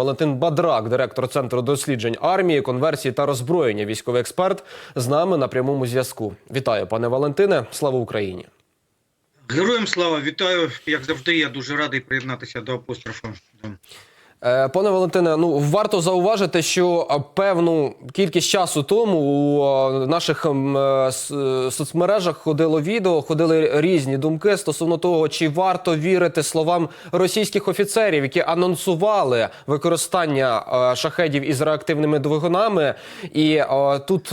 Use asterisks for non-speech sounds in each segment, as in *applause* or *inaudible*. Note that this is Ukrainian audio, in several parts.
Валентин Бадрак, директор центру досліджень армії, конверсії та роззброєння, військовий експерт, з нами на прямому зв'язку. Вітаю, пане Валентине. Слава Україні! Героям слава вітаю. Як завжди, я дуже радий приєднатися до апострофа. Е, Пане Валентине, ну варто зауважити, що е, певну кількість часу тому у е, наших ем, соцмережах ходило відео, ходили різні думки стосовно того, чи варто вірити словам російських офіцерів, які анонсували використання шахедів із реактивними двигунами. І тут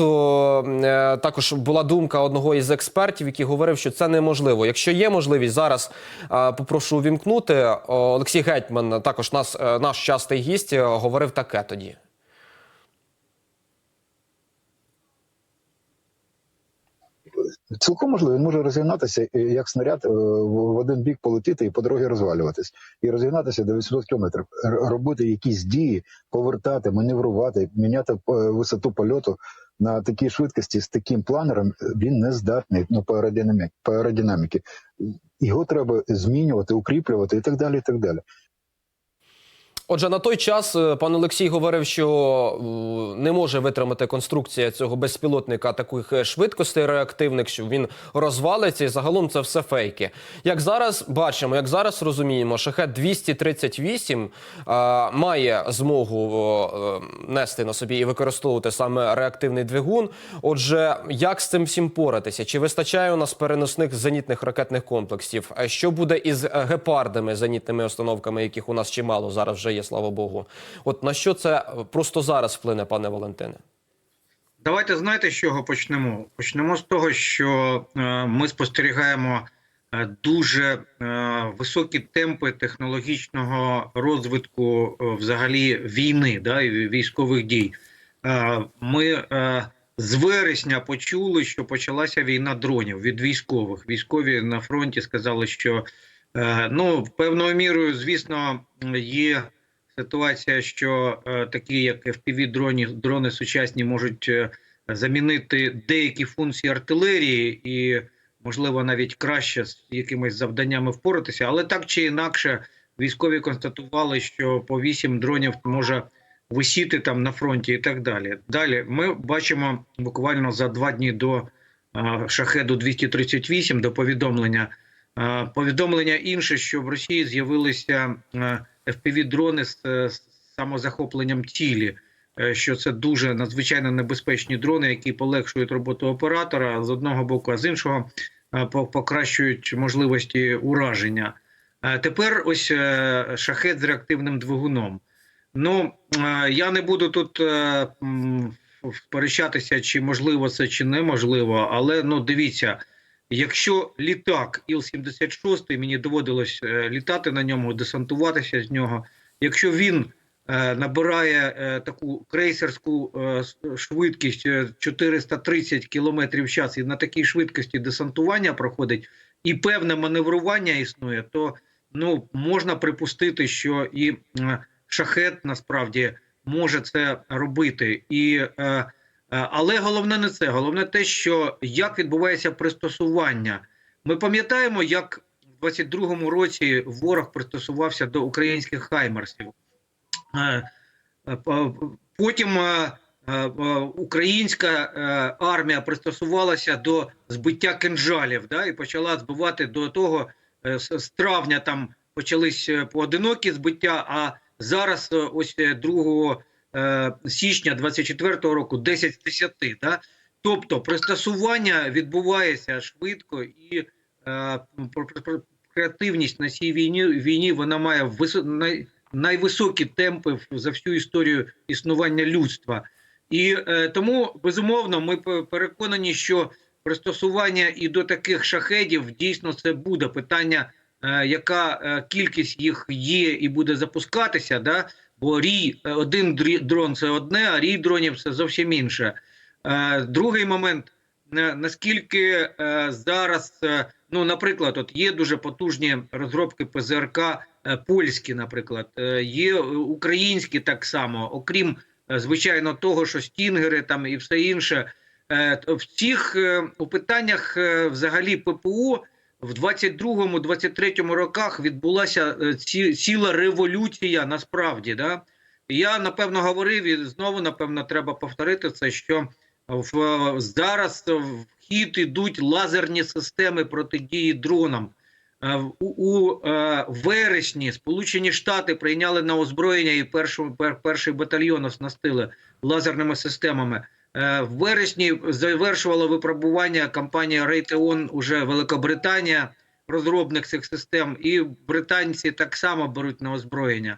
також була думка одного із експертів, який говорив, що це неможливо. Якщо є можливість, зараз попрошу увімкнути. Олексій Гетьман, також нас е, наш частий гість, е, говорив таке тоді. Цілком можливо, він може розігнатися е, як снаряд е, в один бік полетіти і по дорозі розвалюватись, і розігнатися до 800 кілометрів, робити якісь дії, повертати, маневрувати, міняти висоту польоту на такій швидкості з таким планером. Він не здатний ну. По аеродинаміки. Його треба змінювати, укріплювати і так далі. І так далі. Отже, на той час е, пан Олексій говорив, що е, не може витримати конструкція цього безпілотника таких е, швидкостей реактивних, що він розвалиться, і загалом це все фейки. Як зараз бачимо, як зараз розуміємо, шахет 238 е, має змогу е, нести на собі і використовувати саме реактивний двигун. Отже, як з цим всім поратися? Чи вистачає у нас переносних зенітних ракетних комплексів? А що буде із гепардами, зенітними установками, яких у нас чимало зараз вже є, слава Богу? От на що це просто зараз вплине, пане Валентине? Давайте знаєте, з чого почнемо? Почнемо з того, що е, ми спостерігаємо е, дуже е, високі темпи технологічного розвитку взагалі війни, да, військових дій. Ми з вересня почули, що почалася війна дронів від військових. Військові на фронті сказали, що ну певною мірою, звісно, є ситуація, що е, такі, як fpv дрони дрони сучасні, можуть е, замінити деякі функції артилерії і, можливо, навіть краще з якимись завданнями впоратися. Але так чи інакше, військові констатували, що по 8 дронів може висіти там на фронті і так далі. Далі ми бачимо буквально за два дні до е, шахеду 238 до повідомлення. Е, Повідомлення інше, що в Росії з'явилися FPV-дрони з е, з самозахопленням цілі, е, що це дуже надзвичайно небезпечні дрони, які полегшують роботу оператора з одного боку, а з іншого е, покращують можливості ураження. Тепер ось шахет з реактивним двигуном. Ну я не буду тут сперечатися, чи можливо це, чи неможливо, але ну дивіться. Якщо літак Іл-76, мені доводилось е, літати на ньому, десантуватися з нього. Якщо він е, набирає е, таку крейсерську швидкість е, 430 км в час і на такій швидкості десантування проходить, і певне маневрування існує, то ну можна припустити, що і шахет насправді може це робити. І Е, Але головне не це. Головне те, що як відбувається пристосування. Ми пам'ятаємо, як в 22-му році ворог пристосувався до українських хаймерсів. Е, е, по- Потім е, е, е, українська е, армія пристосувалася до збиття кинжалів да, і почала збивати до того е, з травня там почались е, поодинокі збиття, а зараз е, ось е, 2 е, січня 24-го року 10 з 10. Да? Тобто пристосування відбувається швидко і е, креативність на цій війні війні вона має най, найвисокі темпи за всю історію існування людства. І е, тому безумовно ми пе- переконані, що пристосування і до таких шахедів дійсно це буде питання, е, яка е, кількість їх є і буде запускатися. Да? Бо рій е, один дрон це одне, а рій дронів це зовсім інше. Е, Другий момент е, наскільки зараз, ну наприклад, от є дуже потужні розробки ПЗРК польські, наприклад, є українські так само, окрім звичайно того, що стінгери там і все інше. В цих у питаннях взагалі ППО в 22-23 роках відбулася е, ці- ціла революція насправді. Да? я напевно говорив і знову напевно треба повторити це, що в зараз в хід ідуть лазерні системи протидії дронам. Е, У, у е, вересні Сполучені Штати прийняли на озброєння і першу, пер, перший батальйон оснастили лазерними системами. Е, В вересні завершувала випробування компанія Raytheon, уже Великобританія, розробник цих систем, і британці так само беруть на озброєння.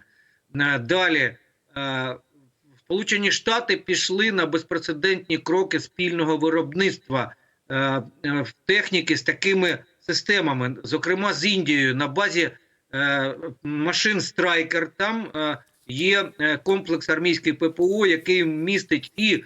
Е, Далі е, Сполучені Штати пішли на безпрецедентні кроки спільного виробництва техніки з такими системами, зокрема з Індією на базі машин Страйкер. Там є комплекс армійський ППО, який містить і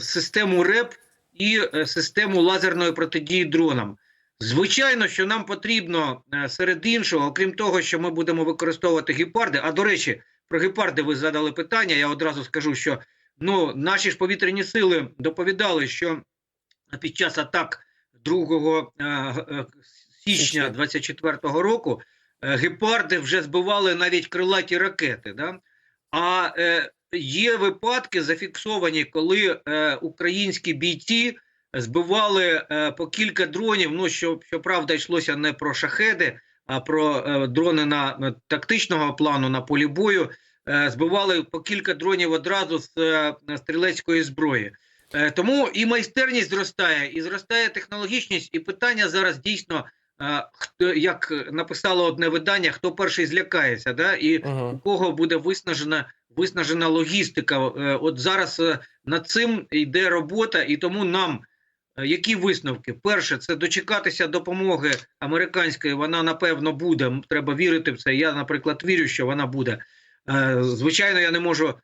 систему РЕП, і е, систему лазерної протидії дронам. Звичайно, що нам потрібно е, серед іншого, окрім того, що ми будемо використовувати гепарди. А до речі, про гепарди ви задали питання. Я одразу скажу, що ну наші ж повітряні сили доповідали, що під час атак 2 е, е, січня 24-го року е, гепарди вже збивали навіть крилаті ракети. Да? А е, є випадки зафіксовані, коли е, українські бійці збивали е, по кілька дронів. Ну що щоправда, йшлося не про шахеди, а про е, дрони на е, тактичного плану на полі бою. Е, збивали по кілька дронів одразу з е, стрілецької зброї. Е, тому і майстерність зростає, і зростає технологічність, і питання зараз дійсно. е, Хто як написало одне видання, хто перший злякається, да і у Угу. кого буде виснажена виснажена логістика. Е, От зараз е, над цим йде робота, і тому нам е, які висновки? Перше, це дочекатися допомоги американської. Вона напевно буде. Треба вірити в це. Я, наприклад, вірю, що вона буде. Звичайно, я не можу.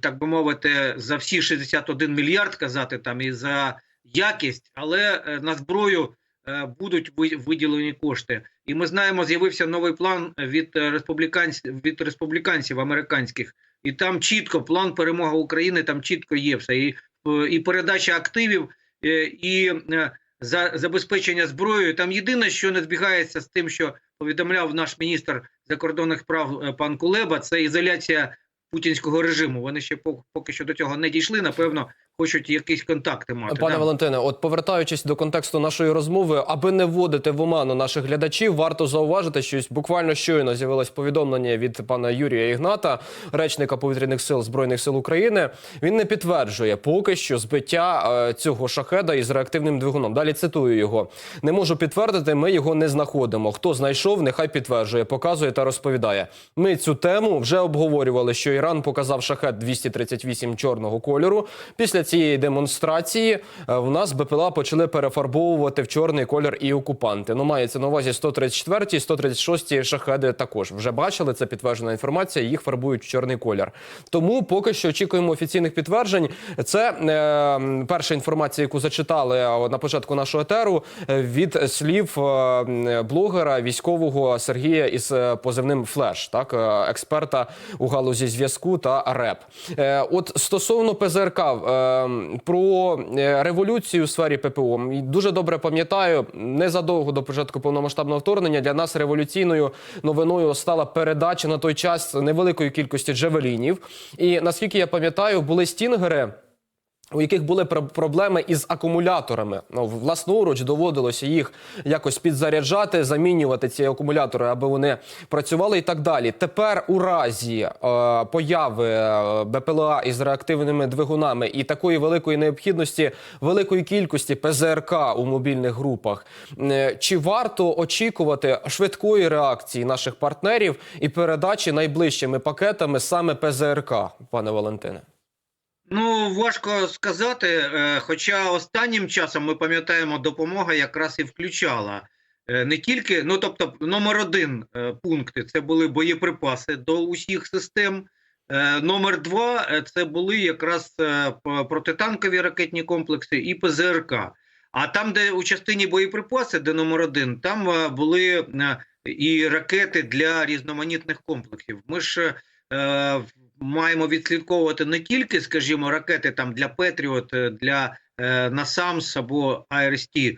Так би мовити, за всі 61 мільярд казати там і за якість, але на зброю будуть виділені кошти. І ми знаємо, з'явився новий план від е, республіканців від республіканців американських, і там чітко план перемоги України. Там чітко є все. І, е, і передача активів, е, і е, за забезпечення зброєю. Там єдине, що не збігається з тим, що повідомляв наш міністр закордонних прав е, пан Кулеба, це ізоляція путінського режиму. Вони ще поки що до цього не дійшли. Напевно, хочуть якісь контакти мати. Пане да. Валентине, от повертаючись до контексту нашої розмови, аби не вводити в оману наших глядачів, варто зауважити, що буквально щойно з'явилось повідомлення від пана Юрія Ігната, речника повітряних сил збройних сил України. Він не підтверджує поки що збиття е, цього шахеда із реактивним двигуном. Далі цитую його: не можу підтвердити, ми його не знаходимо. Хто знайшов, нехай підтверджує, показує та розповідає. Ми цю тему вже обговорювали, що Іран показав шахет 238 чорного кольору. Після цієї демонстрації е, в нас БПЛА почали перефарбовувати в чорний колір і окупанти. Ну, мається на увазі 134 136 шахеди також. Вже бачили, це підтверджена інформація, їх фарбують в чорний колір. Тому поки що очікуємо офіційних підтверджень. Це е, перша інформація, яку зачитали е, на початку нашого етеру е, від слів блогера військового Сергія із позивним Флеш, так експерта у галузі зв'язку та РЕП. Е, От стосовно ПЗРК, е, про е, революцію у сфері ППО дуже добре пам'ятаю. Незадовго до початку повномасштабного вторгнення для нас революційною новиною стала передача на той час невеликої кількості джевелінів. І наскільки я пам'ятаю, були стінгери. У яких були пр- проблеми із акумуляторами, ну власноруч доводилося їх якось підзаряджати, замінювати ці акумулятори, аби вони працювали і так далі. Тепер, у разі е, появи е, БПЛА із реактивними двигунами і такої великої необхідності, великої кількості ПЗРК у мобільних групах, е, чи варто очікувати швидкої реакції наших партнерів і передачі найближчими пакетами саме ПЗРК, пане Валентине? Ну, важко сказати. е, Хоча останнім часом ми пам'ятаємо, допомога якраз і включала е, не тільки, ну тобто, номер один е, пункти це були боєприпаси до усіх систем. Номер два це були якраз протитанкові ракетні комплекси і ПЗРК. А там, де у частині боєприпаси, де номер один, там були і ракети для різноманітних комплексів. Ми ж маємо відслідковувати не тільки, скажімо, ракети там для Петріот, е, для е, Насамс або АРСТ, е,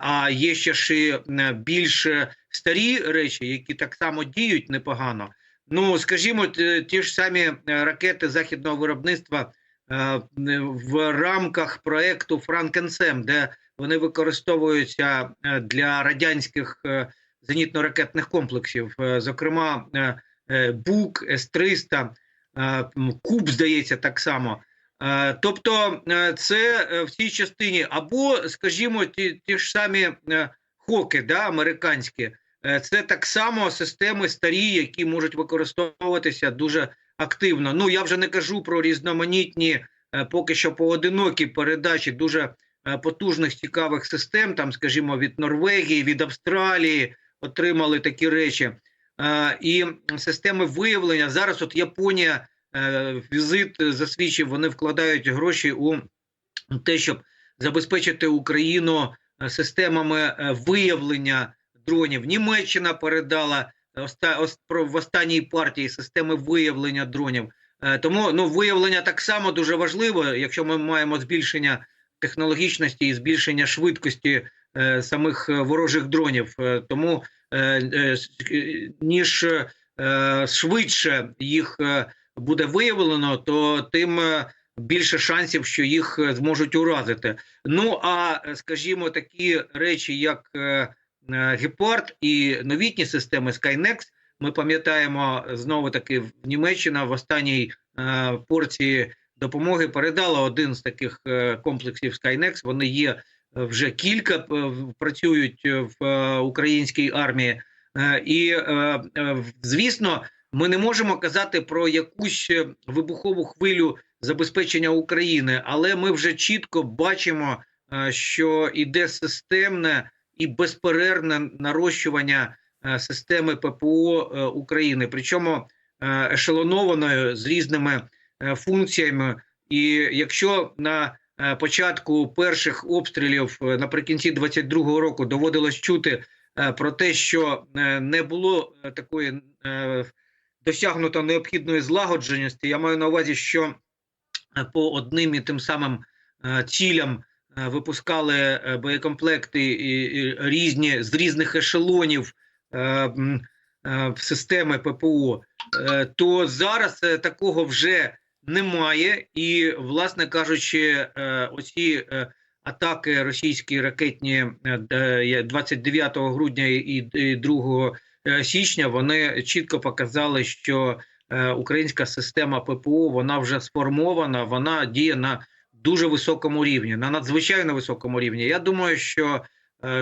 а є ще ж е, більш е, старі речі, які так само діють непогано. Ну, скажімо, ті ж самі е, ракети західного виробництва е, в рамках проекту Франкенсем, де вони використовуються е, для радянських е, зенітно-ракетних комплексів, е, зокрема е, е, БУК, С-300, е, Куб, здається, так само. Е, Тобто, е, це е, в цій частині, або, скажімо, ті, ті ж самі е, хоки, да, американські, Е, це так само системи старі, які можуть використовуватися дуже активно. Ну я вже не кажу про різноманітні, е, поки що поодинокі передачі дуже е, потужних цікавих систем, там, скажімо, від Норвегії, від Австралії отримали такі речі. І системи виявлення зараз. От Японія е, візит засвідчив, вони вкладають гроші у те, щоб забезпечити Україну е, системами е, виявлення дронів. Німеччина передала в останній партії системи виявлення дронів. Тому ну виявлення так само дуже важливо, якщо ми маємо збільшення технологічності і збільшення швидкості е, самих ворожих дронів. Тому ніж е, швидше їх е, буде виявлено, то тим е, більше шансів, що їх е, зможуть уразити. Ну а е, скажімо, такі речі, як е, е, Гепард і новітні системи Skynex, ми пам'ятаємо знову таки Німеччина в останній е, порції допомоги передала один з таких е, комплексів Skynex. Вони є е, вже кілька е, працюють е, в е, українській армії, і звісно, ми не можемо казати про якусь вибухову хвилю забезпечення України, але ми вже чітко бачимо, що іде системне і безперервне нарощування системи ППО України, причому ешелонованою з різними функціями. І якщо на початку перших обстрілів е, наприкінці 22-го року доводилось чути е, про те, що е, не було е, такої е, досягнуто необхідної злагодженості, я маю на увазі, що е, по одним і тим самим е, цілям е, випускали е, боєкомплекти різні з різних ешелонів е, е, системи ППО, е, то зараз е, такого вже немає. І, власне кажучи, е, оці е, атаки російські ракетні е, де 29 грудня і, і 2 е, січня вони чітко показали, що е, українська система ППО вона вже сформована, вона діє на дуже високому рівні, на надзвичайно високому рівні. Я думаю, що е,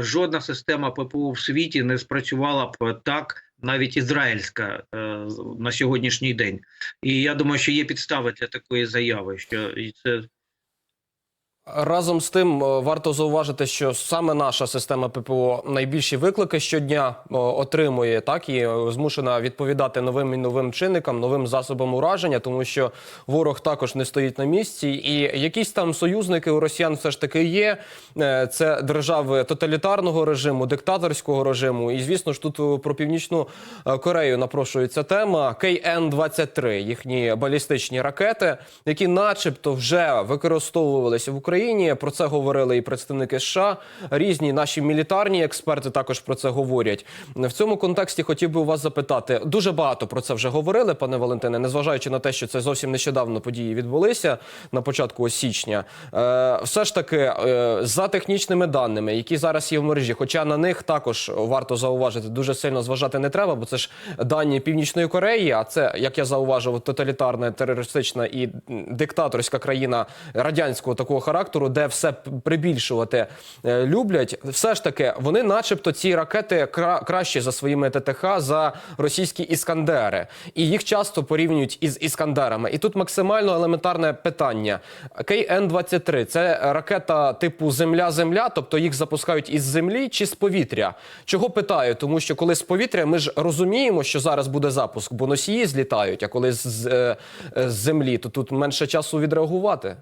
жодна система ППО в світі не спрацювала б так, навіть ізраїльська е, на сьогоднішній день. І я думаю, що є підстави для такої заяви, що це Разом з тим е, варто зауважити, що саме наша система ППО найбільші виклики щодня е, отримує, так і е, змушена відповідати новим і новим чинникам, новим засобам ураження, тому що ворог також не стоїть на місці. І якісь там союзники у росіян все ж таки є. Це держави тоталітарного режиму, диктаторського режиму. І звісно ж, тут про північну Корею напрошується тема КН-23, їхні балістичні ракети, які, начебто, вже використовувалися в Україні. Про це говорили і представники США. Різні наші мілітарні експерти також про це говорять. В цьому контексті хотів би у вас запитати. Дуже багато про це вже говорили, пане Валентине, незважаючи на те, що це зовсім нещодавно події відбулися на початку січня. Е, все ж таки, е, за технічними даними, які зараз є в мережі, хоча на них також варто зауважити, дуже сильно зважати не треба, бо це ж дані Північної Кореї. А це, як я зауважив, тоталітарна, терористична і диктаторська країна радянського такого характеру, де все прибільшувати е, люблять. Все ж таки, вони, начебто, ці ракети кра- кращі за своїми ТТХ за російські іскандери, і їх часто порівнюють із іскандерами. І тут максимально елементарне питання: КН-23 – це ракета типу Земля-Земля, тобто їх запускають із землі чи з повітря. Чого питаю? Тому що коли з повітря, ми ж розуміємо, що зараз буде запуск, бо носії злітають. А коли з, з, е, з землі, то тут менше часу відреагувати.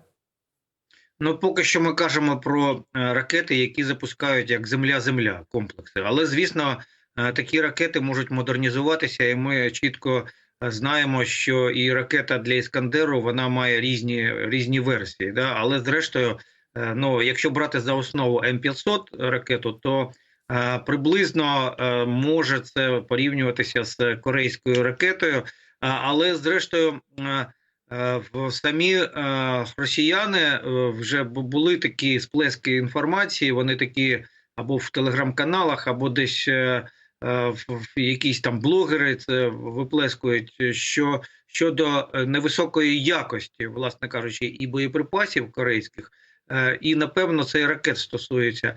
Ну, поки що ми кажемо про е, ракети, які запускають як Земля-Земля комплекси. Але, звісно, е, такі ракети можуть модернізуватися, і ми чітко е, знаємо, що і ракета для Іскандеру вона має різні, різні версії. Да? Але зрештою, ну, якщо брати за основу М500 ракету, то Приблизно може це порівнюватися з корейською ракетою, але зрештою. Е, самі е, росіяни е, вже були такі сплески інформації. Вони такі або в телеграм-каналах, або десь в, якісь там блогери це виплескують. Що щодо невисокої якості, власне кажучи, і боєприпасів корейських, і напевно це і ракет стосується.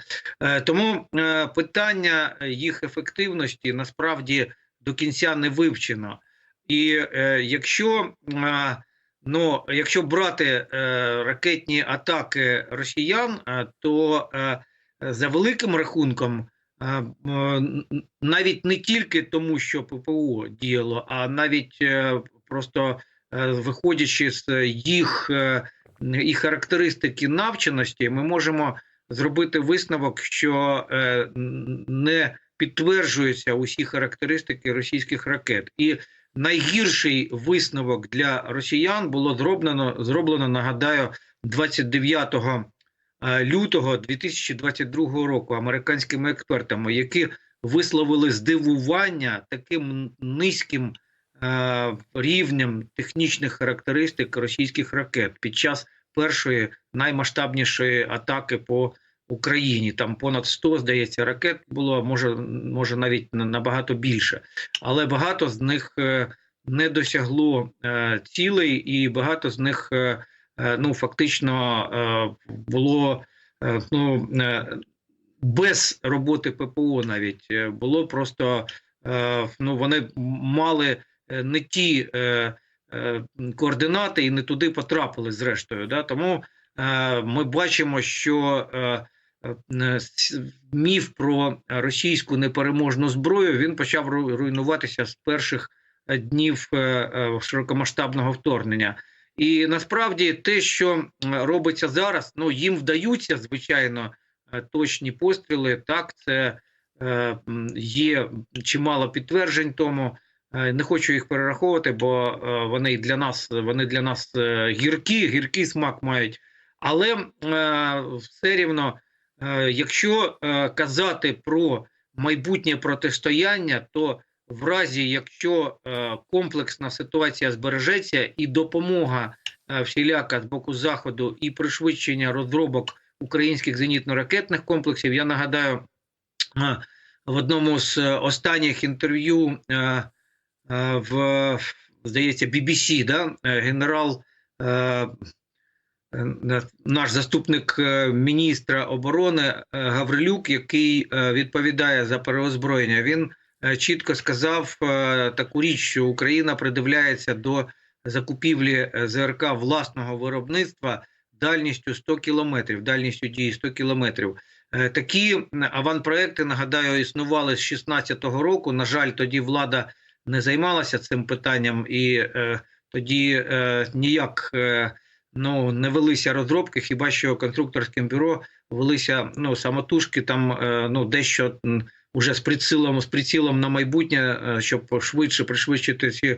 Тому питання їх ефективності насправді до кінця не вивчено. І якщо ну, якщо брати е, ракетні атаки росіян, е, то е, за великим рахунком, е, м, навіть не тільки тому, що ППО діяло, а навіть е, просто е, виходячи з їх е, і характеристики навченості, ми можемо зробити висновок, що е, не підтверджуються усі характеристики російських ракет. І найгірший висновок для росіян було зроблено, зроблено нагадаю, 29 е, лютого 2022 року американськими експертами, які висловили здивування таким низьким е, рівнем технічних характеристик російських ракет під час першої наймасштабнішої атаки по Україні. Там понад 100, здається, ракет було, може, може навіть набагато більше, але багато з них е, не досягло е, цілей, і багато з них е, ну фактично було ну, без роботи ППО навіть було просто ну вони мали не ті координати і не туди потрапили зрештою. Да? Тому ми бачимо, що міф про російську непереможну зброю він почав руйнуватися з перших е, днів е, е, широкомасштабного вторгнення. І насправді те, що робиться зараз, ну їм вдаються, звичайно, е, точні постріли. Так, це е, є чимало підтверджень тому. Е, Не хочу їх перераховувати, бо е, вони для нас вони для нас е, гіркі, гіркий смак мають. Але е, все рівно, е, якщо е, казати про майбутнє протистояння, то в разі, якщо е, комплексна ситуація збережеться і допомога е, всіляка з боку заходу і пришвидшення розробок українських зенітно-ракетних комплексів, я нагадаю е, в одному з е, останніх інтерв'ю е, е, в здається BBC, да, е, генерал. Е, Наш заступник е, міністра оборони е, Гаврилюк, який відповідає за переозброєння, він чітко сказав таку річ, що Україна придивляється до закупівлі ЗРК власного виробництва дальністю 100 кілометрів, дальністю дії 100 кілометрів. Такі аванпроекти, нагадаю, існували з 16-го року. На жаль, тоді влада не займалася цим питанням, і тоді е, ніяк е, ну, не велися розробки, хіба що конструкторським бюро велися ну, самотужки, там е, ну, дещо уже з прицілом, з прицілом на майбутнє, е, щоб швидше пришвидшити ці е,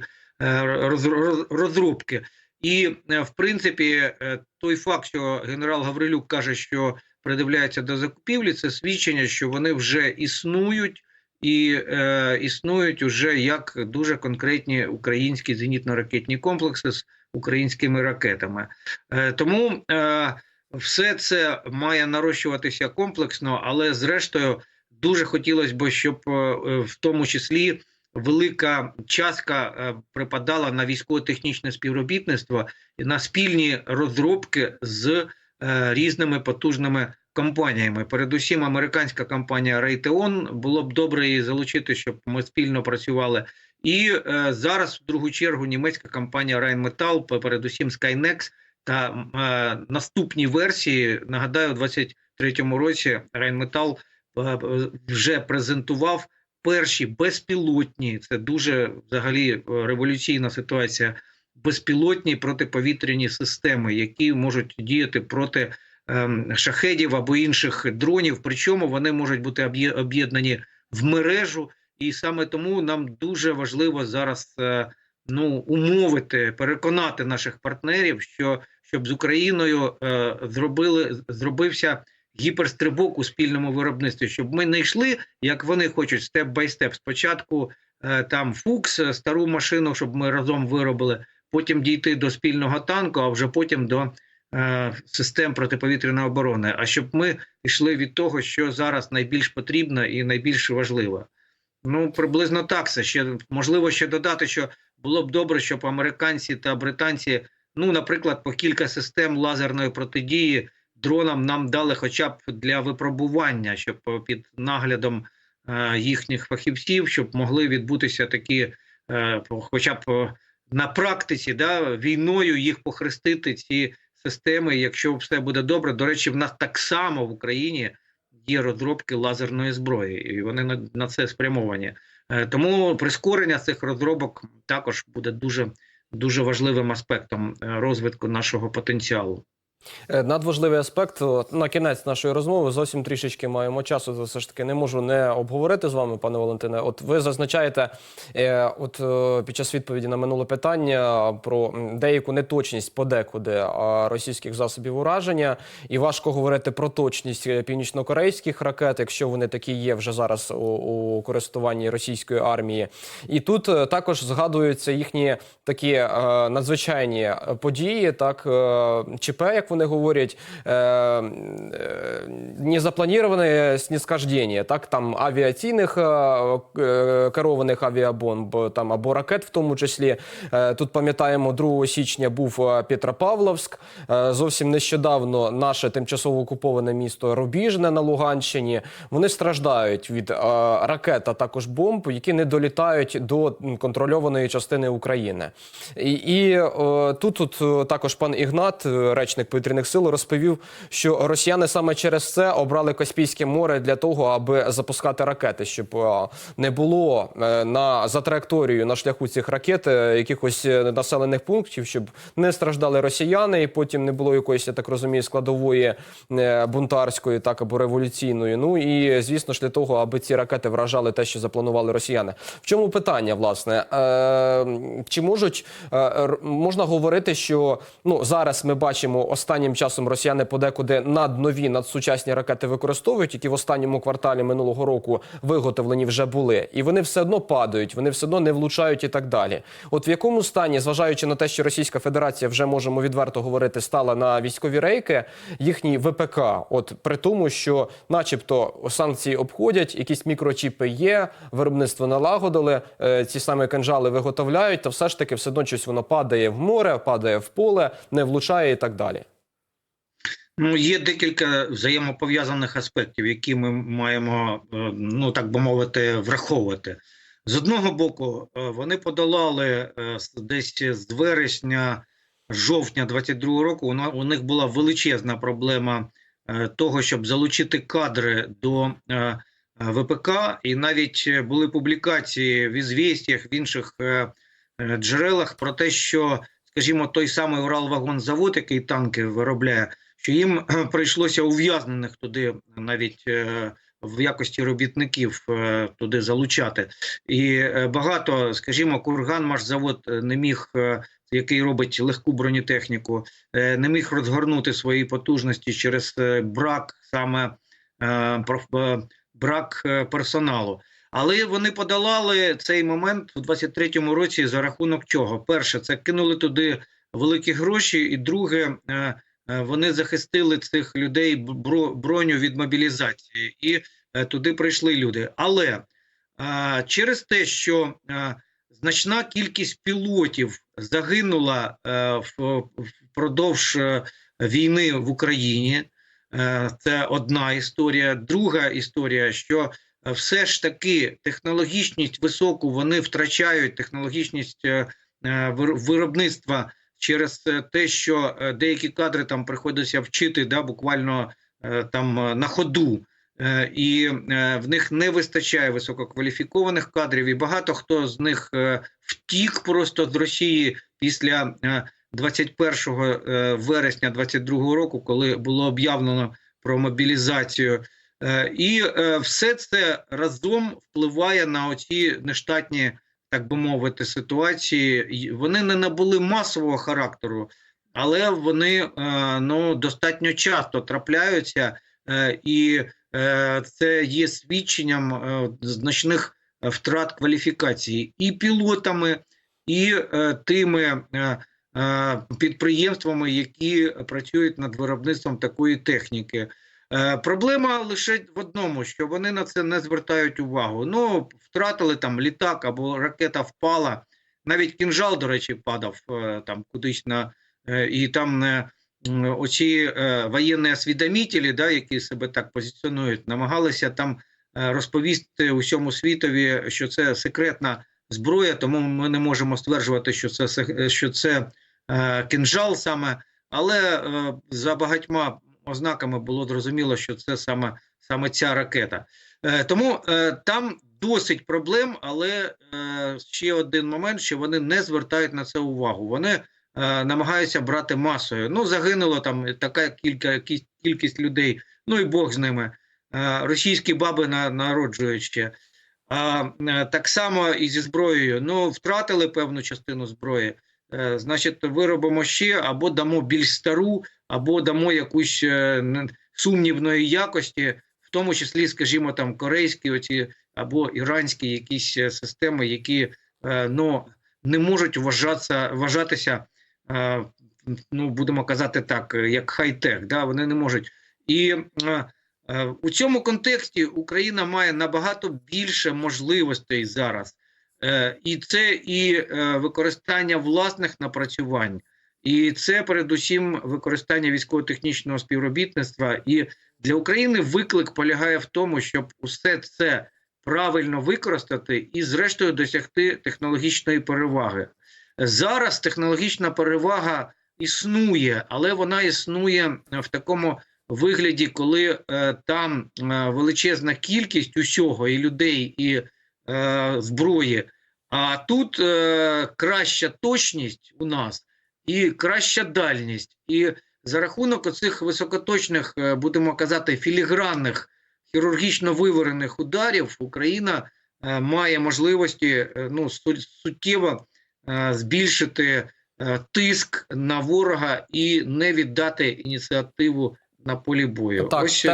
роз, роз, розробки. І в принципі, той факт, що генерал Гаврилюк каже, що придивляється до закупівлі, це свідчення, що вони вже існують. І е, існують уже як дуже конкретні українські зенітно-ракетні комплекси з українськими ракетами. Е, тому е, все це має нарощуватися комплексно, але зрештою дуже хотілося б, щоб е, в тому числі велика частка припадала на військово-технічне співробітництво і на спільні розробки з різними потужними компаніями. Передусім, американська компанія Raytheon було б добре її залучити, щоб ми спільно працювали. І е, зараз, в другу чергу, німецька компанія Rheinmetall, передусім Skynex та е, наступні версії. Нагадаю, у 23-му році Rheinmetall е, вже презентував перші безпілотні. Це дуже взагалі е, революційна ситуація. Безпілотні протиповітряні системи, які можуть діяти проти ем, шахедів або інших дронів. Причому вони можуть бути об'єднані в мережу, і саме тому нам дуже важливо зараз е, ну умовити, переконати наших партнерів, що щоб з Україною е, зробили зробився гіперстрибок у спільному виробництві, щоб ми не йшли, як вони хочуть, степ бай степ. Спочатку е, там Фукс, е, стару машину, щоб ми разом виробили, потім дійти до спільного танку, а вже потім до е, систем протиповітряної оборони. А щоб ми йшли від того, що зараз найбільш потрібно і найбільш важливо. Ну, приблизно так. Це ще можливо ще додати, що було б добре, щоб американці та британці, ну, наприклад, по кілька систем лазерної протидії дронам нам дали хоча б для випробування, щоб е, під наглядом е, їхніх фахівців, щоб могли відбутися такі, е, хоча б е, на практиці, да, війною їх похрестити ці системи. Якщо все буде добре, до речі, в нас так само в Україні є розробки лазерної зброї, і вони на, на це спрямовані. Е, Тому прискорення цих розробок також буде дуже дуже важливим аспектом е, розвитку нашого потенціалу. Е, Надважливий аспект на кінець нашої розмови. Зовсім трішечки маємо часу. Все ж таки не можу не обговорити з вами, пане Валентине. От ви зазначаєте, е, от е, під час відповіді на минуле питання про деяку неточність подекуди російських засобів ураження, і важко говорити про точність північнокорейських ракет, якщо вони такі є вже зараз у, у користуванні російської армії. І тут також згадуються їхні такі надзвичайні події, так ЧП, як вони говорять, е, е, незапланіроване снісхождення, так там авіаційних е, керованих авіабомб, там або ракет, в тому числі. Тут пам'ятаємо, 2 січня був е, Петропавловськ. Е, зовсім нещодавно наше тимчасово окуповане місто Рубіжне на Луганщині. Вони страждають від е, ракет, а також бомб, які не долітають до контрольованої частини України. І, і тут, тут також пан Ігнат, речник повітряних сил, розповів, що росіяни саме через це обрали Каспійське море для того, аби запускати ракети, щоб е, не було е, на за траєкторією на шляху цих ракет е, якихось населених пунктів, щоб не страждали росіяни, і потім не було якоїсь, я так розумію, складової бунтарської, так або революційної. Ну і звісно ж для того, аби ці ракети вражали те, що запланували росіяни. В чому питання, власне? Чи можуть можна говорити, що ну зараз ми бачимо останнім часом росіяни подекуди наднові надсучасні ракети використовують, які в останньому кварталі минулого року виготовлені вже були, і вони все одно падають, вони все одно не влучають і так далі. От в якому стані, зважаючи на те, що Російська Федерація вже можемо відверто говорити, стала на військові рейки, їхній ВПК, от при тому, що, начебто, санкції обходять, якісь мікрочіпи є, виробництво налагодили, е, ці самі кинжали виготовляють, то все ж таки все одно щось воно падає в море, падає в поле, не влучає і так далі. Ну, є декілька взаємопов'язаних аспектів, які ми маємо, е, ну так би мовити, враховувати. З одного боку, е, вони подолали е, десь з вересня, жовтня 22 року. У них була величезна проблема того, щоб залучити кадри до ВПК, і навіть були публікації в ізвістях, в інших джерелах про те, що, скажімо, той самий Уралвагонзавод, який танки виробляє, що їм *clears throat* прийшлося ув'язнених туди навіть е, в якості робітників е, туди залучати. І е, багато, скажімо, Курганмашзавод е, не міг, який робить легку бронетехніку, не міг розгорнути свої потужності через брак саме брак персоналу. Але вони подолали цей момент у 23-му році за рахунок чого? Перше, це кинули туди великі гроші, і друге, вони захистили цих людей бро- броню від мобілізації, і е, туди прийшли люди. Але е, через те, що е, значна кількість пілотів загинула е, впродовж е, війни в Україні, е, це одна історія. Друга історія, що е, все ж таки технологічність високу вони втрачають технологічність е, е, вир- виробництва через е, те, що е, деякі кадри там приходиться вчити, да, буквально е, там на ходу. І в них не вистачає висококваліфікованих кадрів, і багато хто з них втік просто з Росії після е, 21 е, вересня 22 року, коли було об'явлено про мобілізацію. І все це разом впливає на оці нештатні, так би мовити, ситуації. Вони не набули масового характеру, але вони е, ну достатньо часто трапляються. е, і е, це є свідченням значних втрат кваліфікації і пілотами, і тими підприємствами, які працюють над виробництвом такої техніки. Е, Проблема лише в одному, що вони на це не звертають увагу. Ну, втратили там літак або ракета впала. Навіть кінжал, до речі, падав е, там кудись на е, і там оці воєнні освідомителі, да, які себе так позиціонують, намагалися там розповісти усьому світові, що це секретна зброя, тому ми не можемо стверджувати, що це що це кінжал саме, але за багатьма ознаками було зрозуміло, що це саме, саме ця ракета. Е, тому е, там досить проблем, але е, ще один момент, що вони не звертають на це увагу. Вони е, намагаються брати масою. Ну, загинуло там така кілька, кількість людей, ну і Бог з ними. Е, російські баби на, народжують ще. А, е, так само і зі зброєю. Ну, втратили певну частину зброї. Е, значить, виробимо ще або дамо більш стару, або дамо якусь е, сумнівної якості, в тому числі, скажімо, там корейські оці або іранські якісь е, системи, які е, ну, не можуть вважатися, вважатися, ну будемо казати так, як хай-тек. Да? Вони не можуть. І у цьому контексті Україна має набагато більше можливостей зараз. І це і використання власних напрацювань, і це передусім використання військово-технічного співробітництва. І для України виклик полягає в тому, щоб усе це правильно використати і, зрештою, досягти технологічної переваги. Зараз технологічна перевага існує, але вона існує в такому вигляді, коли е, там е, величезна кількість усього і людей, і е, зброї. А тут е, краща точність у нас і краща дальність. І за рахунок оцих високоточних, е, будемо казати, філігранних хірургічно виварених ударів Україна е, має можливості е, ну, су- суттєво збільшити тиск на ворога і не віддати ініціативу на полі бою. Так, Ось